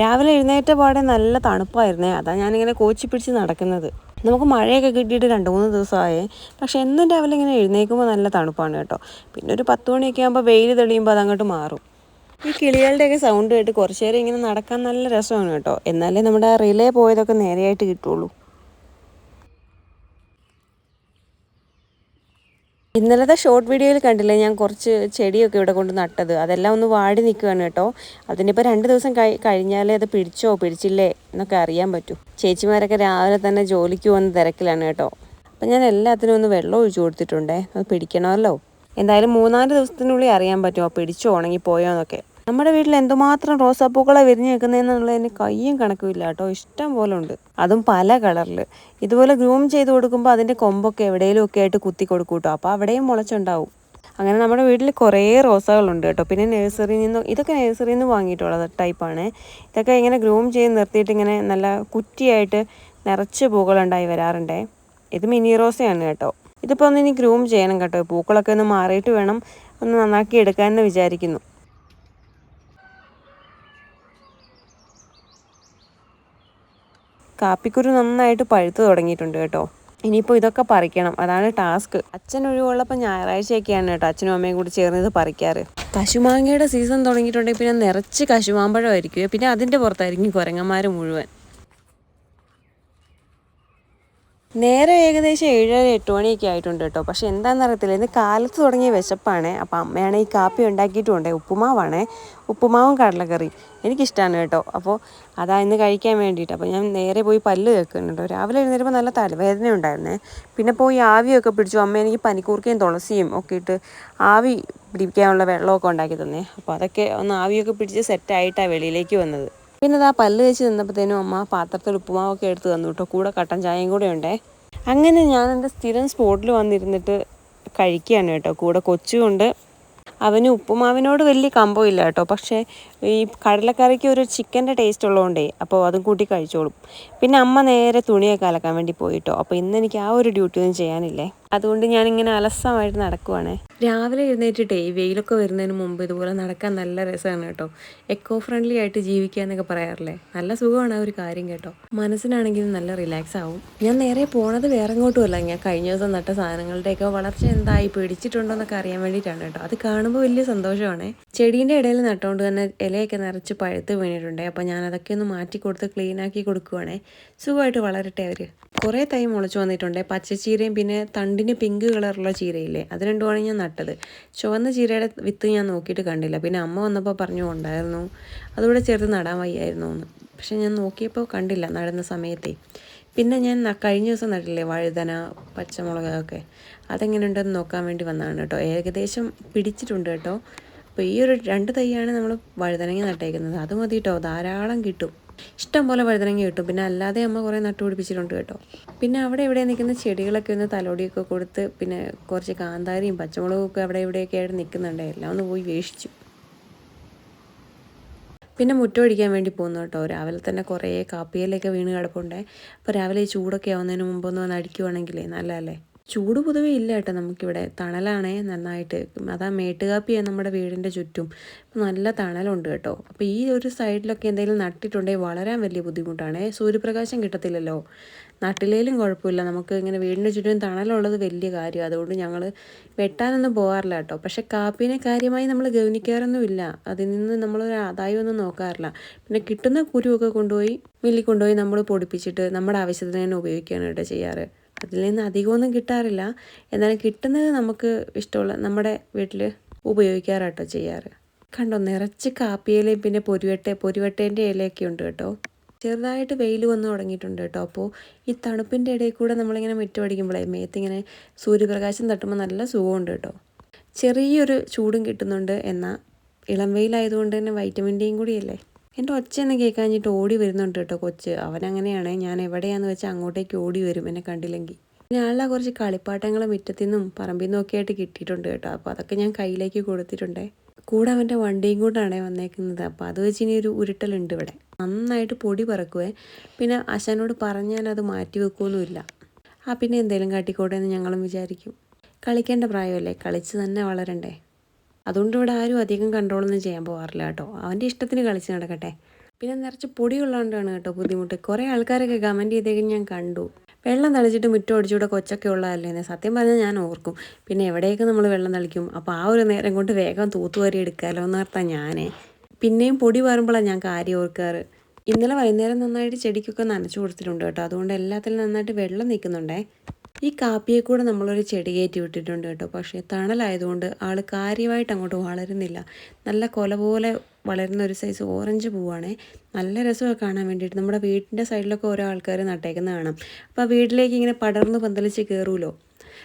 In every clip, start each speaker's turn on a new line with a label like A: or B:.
A: രാവിലെ എഴുന്നേറ്റ പാടെ നല്ല തണുപ്പായിരുന്നേ. അതാ ഞാനിങ്ങനെ കോച്ചി പിടിച്ച് നടക്കുന്നത്. നമുക്ക് മഴയൊക്കെ കിട്ടിയിട്ട് രണ്ട് മൂന്ന് ദിവസമായേ. പക്ഷെ എന്നും രാവിലെ ഇങ്ങനെ എഴുന്നേൽക്കുമ്പോൾ നല്ല തണുപ്പാണ് കേട്ടോ. പിന്നെ ഒരു പത്ത് മണിയൊക്കെ ആകുമ്പോൾ വെയിൽ തെളിയുമ്പോൾ അതങ്ങോട്ട് മാറും. ഈ കിളികളുടെയൊക്കെ സൗണ്ട് കേട്ട് കുറച്ച് നേരം ഇങ്ങനെ നടക്കാൻ നല്ല രസമാണ് കേട്ടോ. എന്നാലേ നമ്മുടെ ആ റിലേ പോയതൊക്കെ നേരെയായിട്ട് കിട്ടുള്ളൂ. ഇന്നലത്തെ ഷോർട്ട് വീഡിയോയിൽ കണ്ടില്ലേ? ഞാൻ കുറച്ച് ചെടിയൊക്കെ ഇവിടെ കൊണ്ട് നട്ടത്. അതെല്ലാം ഒന്ന് വാടി നിൽക്കുകയാണ് കേട്ടോ. അതിനിപ്പോൾ രണ്ട് ദിവസം കഴി കഴിഞ്ഞാലേ അത് പിടിച്ചോ പിടിച്ചില്ലേ എന്നൊക്കെ അറിയാൻ പറ്റൂ. ചേച്ചിമാരൊക്കെ രാവിലെ തന്നെ ജോലിക്ക് പോകുന്ന തിരക്കിലാണ് കേട്ടോ. അപ്പം ഞാൻ എല്ലാത്തിനും ഒന്ന് വെള്ളം ഒഴിച്ചു കൊടുത്തിട്ടുണ്ടേ. അത് പിടിക്കണമല്ലോ. എന്തായാലും മൂന്നാൽ ദിവസത്തിനുള്ളിൽ അറിയാൻ പറ്റുമോ പിടിച്ചോ ഉണങ്ങിപ്പോയോ എന്നൊക്കെ. നമ്മുടെ വീട്ടിൽ എന്തുമാത്രം റോസാപ്പൂക്കളെ വിരിഞ്ഞ് നിൽക്കുന്നതെന്നുള്ളതിന് കയ്യും കണക്കുമില്ല കേട്ടോ. ഇഷ്ടം പോലെ ഉണ്ട്. അതും പല കളറിൽ ഇതുപോലെ ഗ്രൂം ചെയ്ത് കൊടുക്കുമ്പോൾ അതിന്റെ കൊമ്പൊക്കെ എവിടെയെങ്കിലും ഒക്കെ ആയിട്ട് കുത്തി കൊടുക്കും കേട്ടോ. അപ്പോൾ അവിടെയും മുളച്ചുണ്ടാവും. അങ്ങനെ നമ്മുടെ വീട്ടിൽ കുറേ റോസകളുണ്ട് കേട്ടോ. പിന്നെ നഴ്സറിയിൽ നിന്ന് ഇതൊക്കെ നഴ്സറിയിൽ നിന്ന് വാങ്ങിയിട്ടുള്ള ടൈപ്പാണ്. ഇതൊക്കെ ഇങ്ങനെ ഗ്രൂം ചെയ്ത് നിർത്തിയിട്ട് ഇങ്ങനെ നല്ല കുറ്റിയായിട്ട് നിറച്ച് പൂക്കളുണ്ടായി വരാറുണ്ട്. ഇത് മിനി റോസയാണ് കേട്ടോ. ഇതിപ്പോൾ ഒന്ന് ഇനി ഗ്രൂം ചെയ്യണം കേട്ടോ. പൂക്കളൊക്കെ ഒന്ന് മാറിയിട്ട് വേണം ഒന്ന് നന്നാക്കി എടുക്കാമെന്ന് വിചാരിക്കുന്നു. കാപ്പിക്കുരു നന്നായിട്ട് പഴുത്ത് തുടങ്ങിയിട്ടുണ്ട് കേട്ടോ. ഇനിയിപ്പോൾ ഇതൊക്കെ പറിക്കണം. അതാണ് ടാസ്ക്. അച്ഛൻ ഒഴിവുള്ളപ്പോൾ ഞായറാഴ്ചയൊക്കെയാണ് കേട്ടോ അച്ഛനും അമ്മയും കൂടി ചേർന്ന് ഇത് പറിക്കാറ്. കശുമാങ്ങയുടെ സീസൺ തുടങ്ങിയിട്ടുണ്ടെങ്കിൽ പിന്നെ നിറച്ച് കശുമാമ്പഴമായിരിക്കും. പിന്നെ അതിന്റെ പുറത്തായിരിക്കും കുരങ്ങന്മാർ മുഴുവൻ. നേരെ ഏകദേശം ഏഴര എട്ട് മണിയൊക്കെ ആയിട്ടുണ്ട് കേട്ടോ. പക്ഷെ എന്താണെന്ന് അറിയത്തില്ല ഇന്ന് കാലത്ത് തുടങ്ങിയ വിശപ്പാണ്. അപ്പം അമ്മയാണ് ഈ കാപ്പി ഉണ്ടാക്കിയിട്ടുണ്ടേ ഉപ്പുമാവാണേ. ഉപ്പുമാവും കടലക്കറി എനിക്കിഷ്ടമാണ് കേട്ടോ. അപ്പോൾ അതാ ഇന്ന് കഴിക്കാൻ വേണ്ടിയിട്ട്. അപ്പോൾ ഞാൻ നേരെ പോയി പല്ല് കേൾക്കുന്നുണ്ട് രാവിലെ എഴുന്നേരുമ്പോൾ നല്ല തലവേദന ഉണ്ടായിരുന്നേ. പിന്നെ പോയി ആവിയൊക്കെ പിടിച്ചു. അമ്മ എനിക്ക് പനിക്കൂർക്കയും തുളസിയും ഒക്കെ ഇട്ട് ആവി പിടിക്കാനുള്ള വെള്ളമൊക്കെ ഉണ്ടാക്കി തന്നേ. അപ്പോൾ അതൊക്കെ ഒന്ന് ആവിയൊക്കെ പിടിച്ച് സെറ്റായിട്ടാണ് വെളിയിലേക്ക് വന്നത്. പിന്നെ ആ പല്ല് വെച്ച് നിന്നപ്പോഴത്തേനും അമ്മ പാത്രത്തിൽ ഉപ്പുമാവൊക്കെ എടുത്ത് തന്നു കേട്ടോ. കൂടെ കട്ടൻ ചായയും കൂടെ ഉണ്ടേ. അങ്ങനെ ഞാൻ എന്റെ സ്ഥിരം സ്പോട്ടിൽ വന്നിരുന്നിട്ട് കഴിക്കുകയാണ് കേട്ടോ. കൂടെ കൊച്ചുകൊണ്ട് അവന് ഉപ്പുമാവിനോട് വലിയ കമ്പമില്ല കേട്ടോ. പക്ഷേ ഈ കടലക്കറിക്ക് ഒരു ചിക്കന്റെ ടേസ്റ്റ് ഉള്ളതുകൊണ്ടേ അപ്പോൾ അതും കൂട്ടി കഴിച്ചോളും. പിന്നെ അമ്മ നേരെ തുണിയൊക്കെ അലക്കാൻ വേണ്ടി പോയിട്ടോ. അപ്പോൾ ഇന്ന് എനിക്ക് ആ ഒരു ഡ്യൂട്ടി ഒന്നും ചെയ്യാനില്ലേ? അതുകൊണ്ട് ഞാനിങ്ങനെ അലസമായിട്ട് നടക്കുവാണ്. രാവിലെ എഴുന്നേറ്റിട്ടേ വെയിലൊക്കെ വരുന്നതിന് മുമ്പ് ഇതുപോലെ നടക്കാൻ നല്ല രസമാണ് കേട്ടോ. എക്കോ ഫ്രണ്ട്ലി ആയിട്ട് ജീവിക്കുക എന്നൊക്കെ പറയാറില്ലേ? നല്ല സുഖമാണ് ആ ഒരു കാര്യം കേട്ടോ. മനസ്സിനാണെങ്കിലും നല്ല റിലാക്സ് ആവും. ഞാൻ നേരെ പോണത് വേറെ എങ്ങോട്ടുമല്ല. ഞാൻ കഴിഞ്ഞ ദിവസം നട്ട സാധനങ്ങളുടെയൊക്കെ വളർച്ച എന്തായി പിടിച്ചിട്ടുണ്ടോ എന്നൊക്കെ അറിയാൻ വേണ്ടിയിട്ടാണ് കേട്ടോ. അത് കാണുമ്പോൾ വലിയ സന്തോഷമാണ്. ചെടീന്റെ ഇടയിൽ നട്ടുകൊണ്ട് തന്നെ ഇലയൊക്കെ നിറച്ച് പഴുത്ത് വീണിട്ടുണ്ട്. അപ്പോൾ ഞാൻ അതൊക്കെ ഒന്ന് മാറ്റി കൊടുത്ത് ക്ലീൻ ആക്കി കൊടുക്കുവാണേ. സുഖമായിട്ട് വളരട്ടെ അവർ കുറേ തൈ മുളച്ച് വന്നിട്ടുണ്ട്. പച്ചച്ചീരയും പിന്നെ തണ്ടിന് പിങ്ക് കളറുള്ള ചീരയില്ലേ? അത് രണ്ടുമാണ് ഞാൻ നട്ടത്. ചുവന്ന ചീരയുടെ വിത്ത് ഞാൻ നോക്കിയിട്ട് കണ്ടില്ല. പിന്നെ അമ്മ വന്നപ്പോൾ പറഞ്ഞു ഉണ്ടായിരുന്നു. അതുകൂടെ ചേർത്ത് നടാൻ വയ്യായിരുന്നു എന്ന്. പക്ഷെ ഞാൻ നോക്കിയപ്പോൾ കണ്ടില്ല നടുന്ന സമയത്തെ. പിന്നെ ഞാൻ കഴിഞ്ഞ ദിവസം നട്ടില്ലേ വഴുതന പച്ചമുളകൊക്കെ അതെങ്ങനെയുണ്ടെന്ന് നോക്കാൻ വേണ്ടി വന്നതാണ് കേട്ടോ. ഏകദേശം പിടിച്ചിട്ടുണ്ട് കേട്ടോ. അപ്പോൾ ഈ ഒരു രണ്ട് തൈയാണ് നമ്മൾ വഴുതനങ്ങ നട്ടേക്കുന്നത്. അത് മതി കേട്ടോ ധാരാളം കിട്ടും. ഇഷ്ടം പോലെ വഴുതനങ്ങ കിട്ടും. പിന്നെ അല്ലാതെ അമ്മ കുറേ നട്ടുപിടിപ്പിച്ചിട്ടുണ്ട് കേട്ടോ. പിന്നെ അവിടെ ഇവിടെ നിൽക്കുന്ന ചെടികളൊക്കെ ഒന്ന് തലോടിയൊക്കെ കൊടുത്ത് പിന്നെ കുറച്ച് കാന്താരിയും പച്ചമുളകും ഒക്കെ അവിടെ ഇവിടെയൊക്കെ ആയിട്ട് നിൽക്കുന്നുണ്ട്. എല്ലാം ഒന്ന് പോയി വേഷിച്ചു. പിന്നെ മുറ്റമടിക്കാൻ വേണ്ടി പോകുന്നു കേട്ടോ. രാവിലെ തന്നെ കുറേ കാപ്പിയിലൊക്കെ വീണ് കിടപ്പുണ്ടേ. അപ്പോൾ രാവിലെ ചൂടൊക്കെ ആവുന്നതിന് മുമ്പ് ഒന്ന് വന്ന് അടിക്കുവാണെങ്കിലേ നല്ലതല്ലേ? ചൂട് പൊതുവേ ഇല്ല കേട്ടോ നമുക്കിവിടെ. തണലാണേ നന്നായിട്ട്. അതാ മേട്ടുകാപ്പിയാണ് നമ്മുടെ വീടിന്റെ ചുറ്റും. നല്ല തണലുണ്ട് കേട്ടോ. അപ്പോൾ ഈ ഒരു സൈഡിലൊക്കെ എന്തെങ്കിലും നട്ടിട്ടുണ്ടെങ്കിൽ വളരാൻ വലിയ ബുദ്ധിമുട്ടാണ്. സൂര്യപ്രകാശം കിട്ടത്തില്ലല്ലോ. നട്ടിലേലും കുഴപ്പമില്ല. നമുക്ക് ഇങ്ങനെ വീടിന്റെ ചുറ്റും തണലുള്ളത് വലിയ കാര്യം. അതുകൊണ്ട് ഞങ്ങൾ വെട്ടാനൊന്നും പോകാറില്ല കേട്ടോ. പക്ഷെ കാപ്പീനെ കാര്യമായി നമ്മൾ ഗവനിക്കാറൊന്നുമില്ല അതിൽ നിന്ന് നമ്മളൊരു ആദായമൊന്നും നോക്കാറില്ല. പിന്നെ കിട്ടുന്ന കുരുവൊക്കെ കൊണ്ടുപോയി മില്ലിൽ കൊണ്ടുപോയി നമ്മൾ പൊടിപ്പിച്ചിട്ട് നമ്മുടെ ആവശ്യത്തിന് തന്നെ ഉപയോഗിക്കുകയാണ് കേട്ടോ ചെയ്യാറ്. അതിൽ നിന്ന് അധികമൊന്നും കിട്ടാറില്ല. എന്നാലും കിട്ടുന്നത് നമുക്ക് ഇഷ്ടമുള്ള നമ്മുടെ വീട്ടിൽ ഉപയോഗിക്കാറാട്ടോ ചെയ്യാറ്. കണ്ടോ നിറച്ച് കാപ്പിയിലയും പിന്നെ പൊരുവട്ട പൊരുവട്ടേന്റെ ഇലയൊക്കെ ഉണ്ട് കേട്ടോ. ചെറുതായിട്ട് വെയിൽ വന്ന് തുടങ്ങിയിട്ടുണ്ട് കേട്ടോ. അപ്പോൾ ഈ തണുപ്പിന്റെ ഇടയിൽ കൂടെ നമ്മളിങ്ങനെ മുറ്റമടിക്കുമ്പോഴേ മേത്തിങ്ങനെ സൂര്യപ്രകാശം തട്ടുമ്പോൾ നല്ല സുഖമുണ്ട് കേട്ടോ. ചെറിയൊരു ചൂടും കിട്ടുന്നുണ്ട്. എന്നാൽ ഇളം വെയിലായതുകൊണ്ട് തന്നെ വൈറ്റമിൻ ഡിയും കൂടിയല്ലേ? എന്റെ ഒച്ചയൊന്നും കേൾക്കാഞ്ഞിട്ട് ഓടി വരുന്നുണ്ട് കേട്ടോ കൊച്ച്. അവനങ്ങനെയാണ്. ഞാൻ എവിടെയാന്ന് വെച്ചാൽ അങ്ങോട്ടേക്ക് ഓടി വരും എന്നെ കണ്ടില്ലെങ്കിൽ പിന്നെ ആളെ കുറച്ച് കളിപ്പാട്ടങ്ങൾ മുറ്റത്തു നിന്നും പറമ്പിൽ നിന്നും ഒക്കെ ആയിട്ട് കിട്ടിയിട്ടുണ്ട് കേട്ടോ. അപ്പോൾ അതൊക്കെ ഞാൻ കയ്യിലേക്ക് കൊടുത്തിട്ടുണ്ട്. കൂടെ അവന്റെ വണ്ടിയും കൂടാണ് വന്നേക്കുന്നത്. അപ്പോൾ അത് വെച്ച് ഇനി ഒരു ഉരുട്ടലുണ്ട് ഇവിടെ. നന്നായിട്ട് പൊടി പറക്കുവേ. പിന്നെ അശാനോട് പറഞ്ഞാൽ അത് മാറ്റി വെക്കുമൊന്നുമില്ല ആ പിന്നെ എന്തെങ്കിലും കാട്ടിക്കോട്ടെ എന്ന് ഞങ്ങളും വിചാരിക്കും. കളിക്കേണ്ട പ്രായമല്ലേ? കളിച്ച് തന്നെ വളരണ്ടേ? അതുകൊണ്ട് ഇവിടെ ആരും അധികം കൺട്രോളൊന്നും ചെയ്യാൻ പോകാറില്ല കേട്ടോ. അവന്റെ ഇഷ്ടത്തിന് കളിച്ച് നടക്കട്ടെ. പിന്നെ നിറച്ച് പൊടിയുള്ളതുകൊണ്ടാണ് കേട്ടോ ബുദ്ധിമുട്ട്. കുറേ ആൾക്കാരൊക്കെ കമന്റ് ചെയ്തേക്കും ഞാൻ കണ്ടു. വെള്ളം തളിച്ചിട്ട് മുറ്റം അടിച്ചുകൂടെ കൊച്ചൊക്കെ ഉള്ളതല്ലേ? സത്യം പറഞ്ഞാൽ ഞാൻ ഓർക്കും. പിന്നെ എവിടെയൊക്കെ നമ്മൾ വെള്ളം തളിക്കും? അപ്പോൾ ആ ഒരു നേരം കൊണ്ട് വേഗം തൂത്തുവാരി എടുക്കാമല്ലോ എന്ന് ഓർത്താ ഞാനേ. പിന്നെയും പൊടി പറയുമ്പോഴാണ് ഞാൻ കാര്യം ഓർക്കാറ്. ഇന്നലെ വൈകുന്നേരം നന്നായിട്ട് ചെടിക്കൊക്കെ നനച്ചു കൊടുത്തിട്ടുണ്ട് കേട്ടോ. അതുകൊണ്ട് എല്ലാത്തിലും നന്നായിട്ട് വെള്ളം നിൽക്കുന്നുണ്ടേ. ഈ കാപ്പിയെ കൂടെ നമ്മളൊരു ചെടി കയറ്റി വിട്ടിട്ടുണ്ട് കേട്ടോ. പക്ഷേ തണലായതുകൊണ്ട് ആൾ കാര്യമായിട്ട് അങ്ങോട്ട് വളരുന്നില്ല. നല്ല കൊല പോലെ വളരുന്ന ഒരു സൈസ് ഓറഞ്ച് പൂവാണേ. നല്ല രസമൊക്കെ കാണാൻ വേണ്ടിയിട്ട് നമ്മുടെ വീടിന്റെ സൈഡിലൊക്കെ ഓരോ ആൾക്കാർ നട്ടേക്കുന്ന കാണാം. അപ്പോൾ വീട്ടിലേക്ക് ഇങ്ങനെ പടർന്ന് പന്തലിച്ച് കയറുമല്ലോ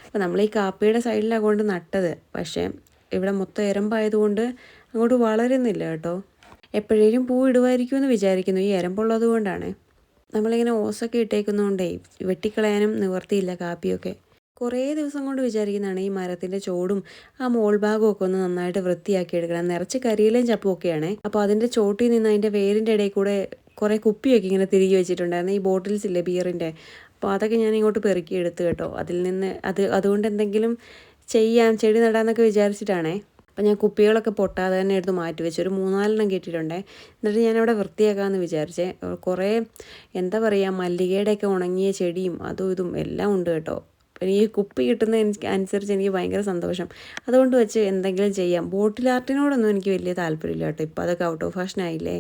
A: അപ്പോൾ നമ്മൾ ഈ കാപ്പിയുടെ സൈഡിലാണ് കൊണ്ട് നട്ടത്. പക്ഷേ ഇവിടെ മൊത്തം എരമ്പായതുകൊണ്ട് അങ്ങോട്ട് വളരുന്നില്ല കേട്ടോ. എപ്പോഴേലും പൂ ഇടുമായിരിക്കുമെന്ന് വിചാരിക്കുന്നു. ഈ എരമ്പുള്ളത് കൊണ്ടാണ് നമ്മളിങ്ങനെ ഓസൊക്കെ ഇട്ടേക്കുന്നതുകൊണ്ടേ വെട്ടിക്കളയാനും നിവർത്തിയില്ല കാപ്പിയൊക്കെ. കുറേ ദിവസം കൊണ്ട് വിചാരിക്കുന്നതാണ് ഈ മരത്തിന്റെ ചോടും ആ മോൾ ഭാഗവും ഒക്കെ ഒന്ന് നന്നായിട്ട് വൃത്തിയാക്കി എടുക്കണം നിറച്ച് കരിയിലും ചപ്പുമൊക്കെയാണ് അപ്പോൾ അതിന്റെ ചോട്ടിൽ നിന്ന് അതിന്റെ വേരിന്റെ ഇടയിൽ കൂടെ കുറേ കുപ്പിയൊക്കെ ഇങ്ങനെ തിരികെ വെച്ചിട്ടുണ്ടായിരുന്നു. ഈ ബോട്ടിൽസ് ഇല്ലേ ബിയറിന്റെ അപ്പോൾ അതൊക്കെ ഞാൻ ഇങ്ങോട്ട് പെറുക്കി എടുത്ത് കേട്ടോ. അതിൽ നിന്ന് അത് അതുകൊണ്ട് എന്തെങ്കിലും ചെയ്യാം ചെടി നടാന്നൊക്കെ വിചാരിച്ചിട്ടാണേ. അപ്പം ഞാൻ കുപ്പികളൊക്കെ പൊട്ടാതെ തന്നെ എടുത്ത് മാറ്റി വെച്ചു. ഒരു മൂന്നാലെണ്ണം കിട്ടിയിട്ടുണ്ടേ. എന്നിട്ട് ഞാനവിടെ വൃത്തിയാക്കാമെന്ന് വിചാരിച്ചേ. കുറേ എന്താ പറയുക മല്ലികയുടെയൊക്കെ ഉണങ്ങിയ ചെടിയും അതും ഇതും എല്ലാം ഉണ്ട് കേട്ടോ. ഈ കുപ്പി കിട്ടുന്ന എനിക്ക് അനുസരിച്ച് എനിക്ക് ഭയങ്കര സന്തോഷം. അതുകൊണ്ട് വെച്ച് എന്തെങ്കിലും ചെയ്യാം. ബോട്ടിൽ ആർട്ടിനോടൊന്നും എനിക്ക് വലിയ താല്പര്യമില്ല കേട്ടോ. ഇപ്പോൾ അതൊക്കെ ഔട്ട് ഓഫ് ഫാഷൻ ആയില്ലേ.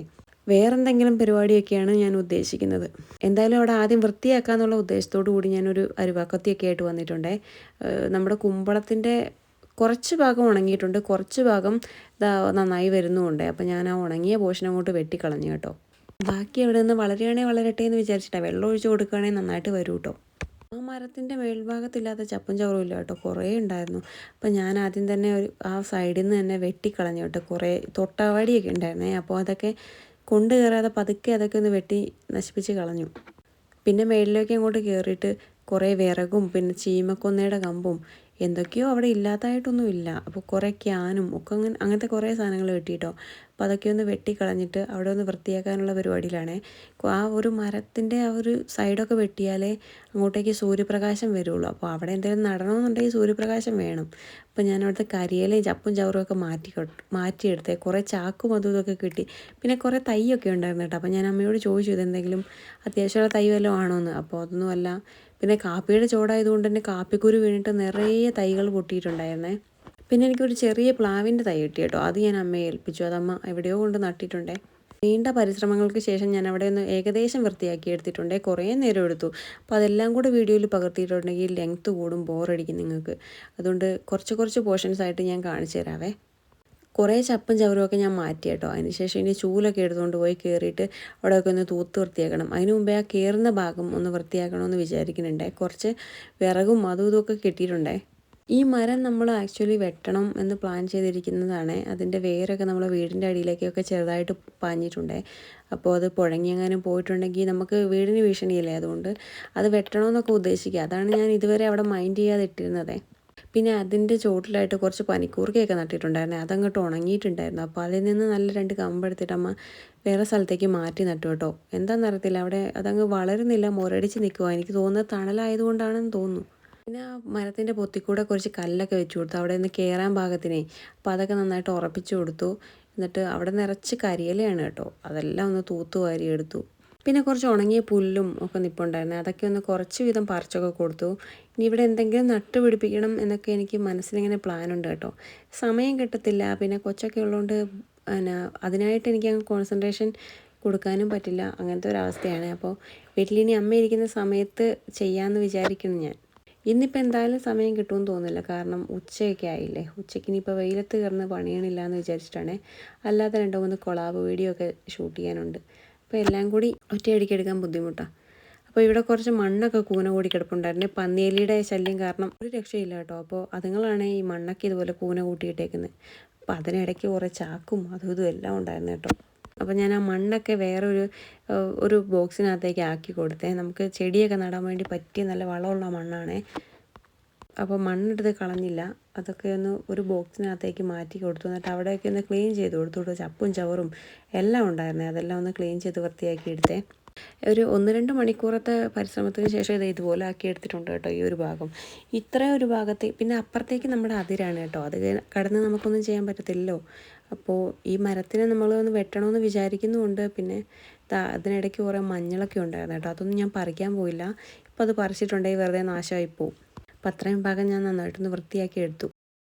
A: വേറെന്തെങ്കിലും പരിപാടിയൊക്കെയാണ് ഞാൻ ഉദ്ദേശിക്കുന്നത്. എന്തായാലും അവിടെ ആദ്യം വൃത്തിയാക്കാന്നുള്ള ഉദ്ദേശത്തോടു കൂടി ഞാനൊരു അരുവാക്കത്തിയൊക്കെ ആയിട്ട് വന്നിട്ടുണ്ടേ. നമ്മുടെ കുമ്പളത്തിന്റെ കുറച്ച് ഭാഗം ഉണങ്ങിയിട്ടുണ്ട്. കുറച്ച് ഭാഗം നന്നായി വരുന്നുമുണ്ട് അപ്പോൾ ഞാൻ ആ ഉണങ്ങിയ പോർഷൻ അങ്ങോട്ട് വെട്ടിക്കളഞ്ഞു കേട്ടോ. ബാക്കി അവിടെ നിന്ന് വളരുകയാണെങ്കിൽ വളരട്ടെ എന്ന് വിചാരിച്ചിട്ടാണ് വെള്ളം ഒഴിച്ച് കൊടുക്കുകയാണെങ്കിൽ നന്നായിട്ട് വരും കേട്ടോ. ആ മരത്തിന്റെ മേൽഭാഗത്തില്ലാത്ത ചപ്പും ചവറും ഇല്ല കേട്ടോ. കുറേ ഉണ്ടായിരുന്നു. അപ്പം ഞാൻ ആദ്യം തന്നെ ഒരു ആ സൈഡിൽ നിന്ന് തന്നെ വെട്ടിക്കളഞ്ഞു കേട്ടോ. കുറേ തൊട്ടാവാടിയൊക്കെ ഉണ്ടായിരുന്നേ. അപ്പോൾ അതൊക്കെ കൊണ്ടു കയറാതെ പതുക്കെ അതൊക്കെ ഒന്ന് വെട്ടി നശിപ്പിച്ച് കളഞ്ഞു. പിന്നെ മേളിലേക്ക് അങ്ങോട്ട് കയറിയിട്ട് കുറേ വിറകും പിന്നെ ചീമക്കൊന്നയുടെ കമ്പും എന്തൊക്കെയോ അവിടെ ഇല്ലാത്തതായിട്ടൊന്നുമില്ല അപ്പോൾ കുറേ ക്യാനും ഒക്കെ അങ്ങനെ അങ്ങനത്തെ കുറേ സാധനങ്ങൾ വെട്ടിയിട്ടോ അപ്പോൾ അതൊക്കെ ഒന്ന് വെട്ടിക്കളഞ്ഞിട്ട് അവിടെ ഒന്ന് വൃത്തിയാക്കാനുള്ള പരിപാടിയിലാണ്. ആ ഒരു മരത്തിന്റെ ആ ഒരു സൈഡൊക്കെ വെട്ടിയാലേ അങ്ങോട്ടേക്ക് സൂര്യപ്രകാശം വരുള്ളൂ. അപ്പോൾ അവിടെ എന്തെങ്കിലും നടണമെന്നുണ്ടെങ്കിൽ സൂര്യപ്രകാശം വേണം. അപ്പോൾ ഞാൻ അവിടുത്തെ കരിയിലയും ചപ്പും ചവറും ഒക്കെ മാറ്റി മാറ്റിയെടുത്തേ. കുറേ ചാക്കും അതും ഇതൊക്കെ കിട്ടി. പിന്നെ കുറേ തൈയൊക്കെ ഉണ്ടായിരുന്നു കേട്ടോ. അപ്പോൾ ഞാൻ അമ്മയോട് ചോദിച്ചു ഇതെന്തെങ്കിലും അത്യാവശ്യമുള്ള തൈ വല്ലതും ആണോ എന്ന് അപ്പോൾ അതൊന്നുമല്ല പിന്നെ കാപ്പിയുടെ ചോടായതുകൊണ്ട് തന്നെ കാപ്പിക്കുരു വീണിട്ട് നിറയെ തൈകൾ പൊട്ടിയിട്ടുണ്ടായിരുന്നേ. പിന്നെ എനിക്കൊരു ചെറിയ പ്ലാവിന്റെ തൈ കിട്ടി കേട്ടോ. അത് ഞാൻ അമ്മയെ ഏൽപ്പിച്ചു. അതമ്മ എവിടെയോ കൊണ്ട് നട്ടിട്ടുണ്ടേ. നീണ്ട പരിശ്രമങ്ങൾക്ക് ശേഷം ഞാൻ അവിടെ ഒന്ന് ഏകദേശം വൃത്തിയാക്കി എടുത്തിട്ടുണ്ട്. കുറേ നേരം എടുത്തു. അപ്പോൾ അതെല്ലാം കൂടെ വീഡിയോയിൽ പകർത്തിയിട്ടുണ്ടെങ്കിൽ ലെങ്ത്ത് കൂടും. ബോറടിക്കും നിങ്ങൾക്ക്. അതുകൊണ്ട് കുറച്ച് കുറച്ച് പോർഷൻസ് ആയിട്ട് ഞാൻ കാണിച്ചു തരാവേ. കുറേ ചപ്പും ചവറുമൊക്കെ ഞാൻ മാറ്റി കേട്ടോ. അതിനുശേഷം ഇനി ചൂലൊക്കെ എടുത്തുകൊണ്ട് പോയി കയറിയിട്ട് അവിടെയൊക്കെ ഒന്ന് തൂത്ത് വൃത്തിയാക്കണം. അതിന് മുമ്പേ ആ കയറുന്ന ഭാഗം ഒന്ന് വൃത്തിയാക്കണമെന്ന് വിചാരിക്കുന്നുണ്ടേ. കുറച്ച് വിറകും അതും ഇതൊക്കെ കിട്ടിയിട്ടുണ്ടേ. ഈ മരം നമ്മൾ ആക്ച്വലി വെട്ടണം എന്ന് പ്ലാൻ ചെയ്തിരിക്കുന്നതാണ്. അതിന്റെ വേരൊക്കെ നമ്മൾ വീടിന്റെ അടിയിലേക്കൊക്കെ ചെറുതായിട്ട് പാഞ്ഞിട്ടുണ്ട്. അപ്പോൾ അത് പുഴങ്ങിയെങ്ങാനും പോയിട്ടുണ്ടെങ്കിൽ നമുക്ക് വീടിന് ഭീഷണിയല്ലേ അതുകൊണ്ട്? അത് വെട്ടണമെന്നൊക്കെ ഉദ്ദേശിക്കുക. അതാണ് ഞാൻ ഇതുവരെ അവിടെ മൈൻഡ് ചെയ്യാതെ ഇട്ടിരുന്നത് പിന്നെ അതിന്റെ ചോട്ടിലായിട്ട് കുറച്ച് പനിക്കൂർക്കയൊക്കെ നട്ടിട്ടുണ്ടായിരുന്നു. അതങ്ങോട്ട് ഉണങ്ങിയിട്ടുണ്ടായിരുന്നു. അപ്പോൾ അതിൽ നിന്ന് നല്ല രണ്ട് കമ്പെടുത്തിട്ട് അമ്മ വേറെ സ്ഥലത്തേക്ക് മാറ്റി നട്ടു കേട്ടോ. എന്താണെന്നറിയത്തില്ല അവിടെ അതങ്ങ് വളരുന്നില്ല. മുരടിച്ച് നിൽക്കുക എനിക്ക് തോന്നുന്നത് തണലായതുകൊണ്ടാണെന്ന് തോന്നുന്നു. പിന്നെ ആ മരത്തിന്റെ പൊത്തിക്കൂടെ കുറച്ച് കല്ലൊക്കെ വെച്ച് കൊടുത്തു. അവിടെ നിന്ന് കയറാൻ പാകത്തിനെ അപ്പോൾ അതൊക്കെ നന്നായിട്ട് ഉറപ്പിച്ചു കൊടുത്തു. എന്നിട്ട് അവിടെ നിറച്ച് കരിയിലയാണ് കേട്ടോ. അതെല്ലാം ഒന്ന് തൂത്ത് വാരി എടുത്തു. പിന്നെ കുറച്ച് ഉണങ്ങിയ പുല്ലും ഒക്കെ നിൽപ്പുണ്ടായിരുന്നു അതൊക്കെ ഒന്ന് കുറച്ച് വീതം പറിച്ചൊക്കെ കൊടുത്തു. ഇനി ഇവിടെ എന്തെങ്കിലും നട്ടുപിടിപ്പിക്കണം എന്നൊക്കെ എനിക്ക് മനസ്സിലിങ്ങനെ പ്ലാനുണ്ട് കേട്ടോ. സമയം കിട്ടത്തില്ല. പിന്നെ കൊച്ചൊക്കെ ഉള്ളതുകൊണ്ട് പിന്നെ അതിനായിട്ട് എനിക്ക് അങ്ങ് കോൺസെൻട്രേഷൻ കൊടുക്കാനും പറ്റില്ല. അങ്ങനത്തെ ഒരവസ്ഥയാണ് അപ്പോൾ വീട്ടിലിനി അമ്മ ഇരിക്കുന്ന സമയത്ത് ചെയ്യാമെന്ന് വിചാരിക്കുന്നു ഞാൻ. ഇന്നിപ്പോൾ എന്തായാലും സമയം കിട്ടുമെന്ന് തോന്നുന്നില്ല. കാരണം ഉച്ചയൊക്കെ ആയില്ലേ. ഉച്ചയ്ക്ക് ഇനിയിപ്പോൾ വെയിലത്ത് കയറുന്ന പണിയണില്ല എന്ന് വിചാരിച്ചിട്ടാണ്. അല്ലാതെ രണ്ടോ മൂന്ന് കൊളാബ് വീഡിയോ ഒക്കെ ഷൂട്ട് ചെയ്യാനുണ്ട്. അപ്പോൾ എല്ലാം കൂടി ഒറ്റയടിക്ക് എടുക്കാൻ ബുദ്ധിമുട്ടാണ് അപ്പോൾ ഇവിടെ കുറച്ച് മണ്ണൊക്കെ കൂന കൂടി കിടപ്പുണ്ടായിരുന്നു. പന്നിയലിയുടെ ശല്യം കാരണം ഒരു രക്ഷയില്ല കേട്ടോ. അപ്പോൾ അതുങ്ങളാണ് ഈ മണ്ണൊക്കെ ഇതുപോലെ കൂന കൂട്ടിയിട്ടേക്കുന്നത്. അപ്പോൾ അതിനിടയ്ക്ക് കുറേ ചാക്കും അതും ഇതും എല്ലാം ഉണ്ടായിരുന്നു കേട്ടോ. അപ്പോൾ ഞാൻ ആ മണ്ണൊക്കെ വേറൊരു ഒരു ബോക്സിനകത്തേക്ക് ആക്കി കൊടുത്തേ. നമുക്ക് ചെടിയൊക്കെ നടാൻ വേണ്ടി പറ്റിയ നല്ല വളമുള്ള മണ്ണാണേ. അപ്പോൾ മണ്ണെടുത്ത് കളഞ്ഞില്ല. അതൊക്കെ ഒന്ന് ഒരു ബോക്സിനകത്തേക്ക് മാറ്റി കൊടുത്തു. എന്നിട്ട് അവിടെയൊക്കെ ഒന്ന് ക്ലീൻ ചെയ്ത് കൊടുത്തു. ചപ്പും ചവറും എല്ലാം ഉണ്ടായിരുന്നേ. അതെല്ലാം ഒന്ന് ക്ലീൻ ചെയ്ത് വൃത്തിയാക്കി എടുത്തേ. ഒരു ഒന്ന് രണ്ട് മണിക്കൂറത്തെ പരിശ്രമത്തിന് ശേഷം ഇത് ഇതുപോലെ ആക്കി എടുത്തിട്ടുണ്ട് കേട്ടോ ഈ ഒരു ഭാഗം. ഇത്രയും ഒരു ഭാഗത്തെ പിന്നെ അപ്പുറത്തേക്ക് നമ്മുടെ അതിരാണ് കേട്ടോ. അത് കടന്ന് നമുക്കൊന്നും ചെയ്യാൻ പറ്റത്തില്ലല്ലോ. അപ്പോൾ ഈ മരത്തിനെ നമ്മൾ ഒന്ന് വെട്ടണമെന്ന് വിചാരിക്കുന്നുമുണ്ട്. പിന്നെ അതിനിടയ്ക്ക് കുറേ മഞ്ഞളൊക്കെ ഉണ്ടായിരുന്നു കേട്ടോ. അതൊന്നും ഞാൻ പറിക്കാൻ പോയില്ല. ഇപ്പോൾ അത് പറിച്ചിട്ടുണ്ടെങ്കിൽ വെറുതെ നാശമായി പോവും. അപ്പം അത്രയും ഭാഗം ഞാൻ നന്നായിട്ടൊന്ന് വൃത്തിയാക്കി എടുത്തു.